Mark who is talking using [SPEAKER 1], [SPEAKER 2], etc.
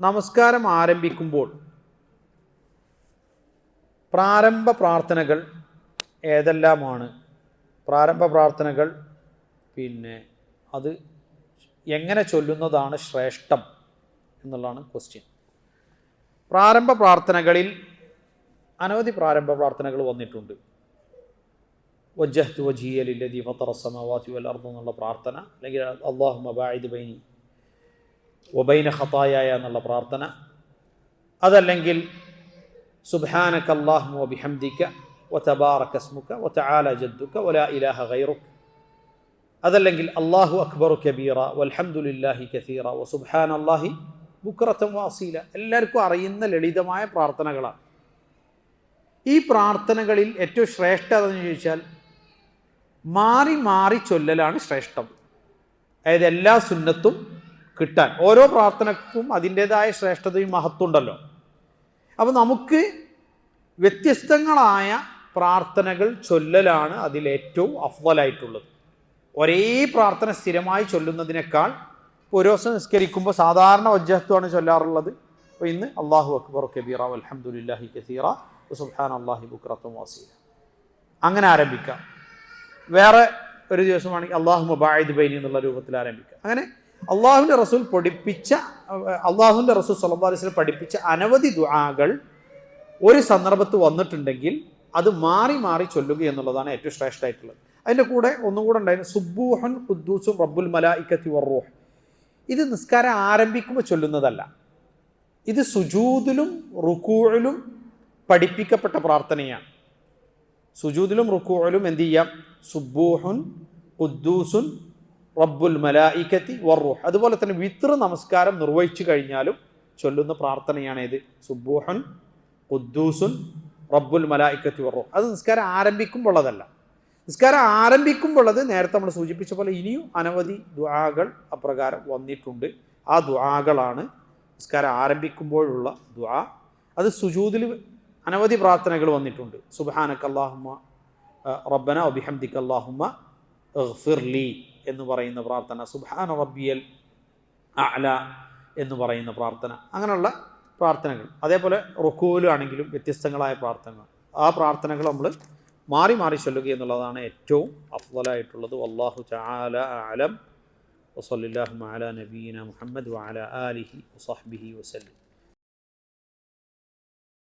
[SPEAKER 1] നമസ്കാരം ആരംഭിക്കുമ്പോൾ പ്രാരംഭ പ്രാർത്ഥനകൾ ഏതെല്ലാമാണ്? പ്രാരംഭ പ്രാർത്ഥനകൾ പിന്നെ അത് എങ്ങനെ ചൊല്ലുന്നതാണ് ശ്രേഷ്ഠം എന്നുള്ളതാണ് ക്വസ്റ്റ്യൻ പ്രാരംഭ പ്രാർത്ഥനകളിൽ അനവധി പ്രാരംഭ പ്രാർത്ഥനകൾ വന്നിട്ടുണ്ട്. വജ്ജഹ്തു വജീയലില്ലതി ഫത്തറ സമാവാതി വൽ പ്രാർത്ഥന അല്ലെങ്കിൽ അള്ളാഹു മബായിദ് ബൈനി വബൈന ഖത്തായ എന്നുള്ള പ്രാർത്ഥന. അതല്ലെങ്കിൽ സുബ്ഹാനക അല്ലാഹു വബിഹംദിക വതബാറക സ്മുക വതആല ജദ്ദുക വലാ ഇലാഹ ഗൈറുക. അതല്ലെങ്കിൽ അള്ളാഹു അക്ബറു കബീറ വൽഹമുല്ലാഹി കസീറ ഒ സുബാൻ അള്ളാഹി ബുക്രത്തം വാസീല. എല്ലാവർക്കും അറിയുന്ന ലളിതമായ പ്രാർത്ഥനകളാണ്. ഈ പ്രാർത്ഥനകളിൽ ഏറ്റവും ശ്രേഷ്ഠത എന്ന് ചോദിച്ചാൽ മാറി മാറി ചൊല്ലലാണ് ശ്രേഷ്ഠം. അതായത് എല്ലാ സുന്നത്തും കിട്ടാൻ. ഓരോ പ്രാർത്ഥനക്കും അതിന്റെതായ ശ്രേഷ്ഠതയും മഹത്വം ഉണ്ടല്ലോ. അപ്പോൾ നമുക്ക് വ്യത്യസ്തങ്ങളായ പ്രാർത്ഥനകൾ ചൊല്ലലാണ് അതിലേറ്റവും അഫ്വലായിട്ടുള്ളത്. ഒരേ പ്രാർത്ഥന സ്ഥിരമായി ചൊല്ലുന്നതിനേക്കാൾ ഒരു ദിവസം നിസ്കരിക്കുമ്പോൾ സാധാരണ വജ്ജഹത്വമാണ് ചൊല്ലാറുള്ളത്. അപ്പോൾ ഇന്ന് അള്ളാഹു അക്ബർ കബീറ അലഹമുല്ലാഹി കസീറ സുഹാൻ അള്ളാഹി ബുക്രത്തും വാസീല. അങ്ങനെ ആരംഭിക്കാം. വേറെ ഒരു ദിവസമാണെങ്കിൽ അള്ളാഹു മുബായിദ് ബൈനി എന്നുള്ള രൂപത്തിൽ ആരംഭിക്കാം. അങ്ങനെ അള്ളാഹുവിന്റെ റസൂൽ പഠിപ്പിച്ച അള്ളാഹുവിന്റെ റസൂൽ സല്ലാ അലൈഹി പഠിപ്പിച്ച അനവധി ദുആകൾ ഒരു സന്ദർഭത്ത് വന്നിട്ടുണ്ടെങ്കിൽ അത് മാറി മാറി ചൊല്ലുക എന്നുള്ളതാണ് ഏറ്റവും ശ്രേഷ്ഠമായിട്ടുള്ളത്. അതിന്റെ കൂടെ ഒന്നും കൂടെ ഉണ്ടായിരുന്നു സുബൂഹൻ ഖുദ്ദൂസും റബ്ബുൽ മലായിക്കത്തി വർറൂഹ് ഇത് നിസ്കാരം ആരംഭിക്കുമ്പോൾ ചൊല്ലുന്നതല്ല. ഇത് സുജൂദിലും റുക്കൂഴിലും പഠിപ്പിക്കപ്പെട്ട പ്രാർത്ഥനയാണ്. സുജൂദിലും റുക്കൂഴിലും എന്ത് ചെയ്യാം? സുബൂഹുൻ ഖുദ്ദൂസുൻ റബ്ബുൽ മലായിക്കത്തി വർറൂഹ് അതുപോലെ തന്നെ വിത്ര നമസ്കാരം നിർവഹിച്ചു കഴിഞ്ഞാലും ചൊല്ലുന്ന പ്രാർത്ഥനയാണ് ഇത് സുബൂഹുൻ ഖുദ്ദൂസുൻ റബ്ബുൽ മലായിക്കത്തി വർറൂഹ് അത് നിസ്കാരം ആരംഭിക്കുമ്പോഴതല്ല നിസ്കാരം ആരംഭിക്കുമ്പോഴത് നേരത്തെ നമ്മൾ സൂചിപ്പിച്ച പോലെ ഇനിയും അനവധി ദ്വാകൾ അപ്രകാരം വന്നിട്ടുണ്ട്. ആ ദ്വാകളാണ് നിസ്കാരം ആരംഭിക്കുമ്പോഴുള്ള ദ്വാ അത് സുജൂതിൽ അനവധി പ്രാർത്ഥനകൾ വന്നിട്ടുണ്ട്. സുബാനക്കല്ലാഹുമ്മ റബ്ബന അബിഹംദിക്കല്ലാഹുമ്മ ഫിർലി എന്ന് പറയുന്ന പ്രാർത്ഥന. സുബാന റബ്ബിയൽ അല എന്ന് പറയുന്ന പ്രാർത്ഥന. അങ്ങനെയുള്ള പ്രാർത്ഥനകൾ. അതേപോലെ റുക്കൂലാണെങ്കിലും വ്യത്യസ്തങ്ങളായ പ്രാർത്ഥനകൾ. ആ പ്രാർത്ഥനകൾ നമ്മൾ മാറി മാറി ചൊല്ലുക എന്നുള്ളതാണ് ഏറ്റവും അഫ്വലായിട്ടുള്ളത് അള്ളാഹു ചാല അലം വസല്ലാഹു അല നബീന മുഹമ്മദ് വാല അലിഹി വസഹ്ബിഹി വസല്ലം.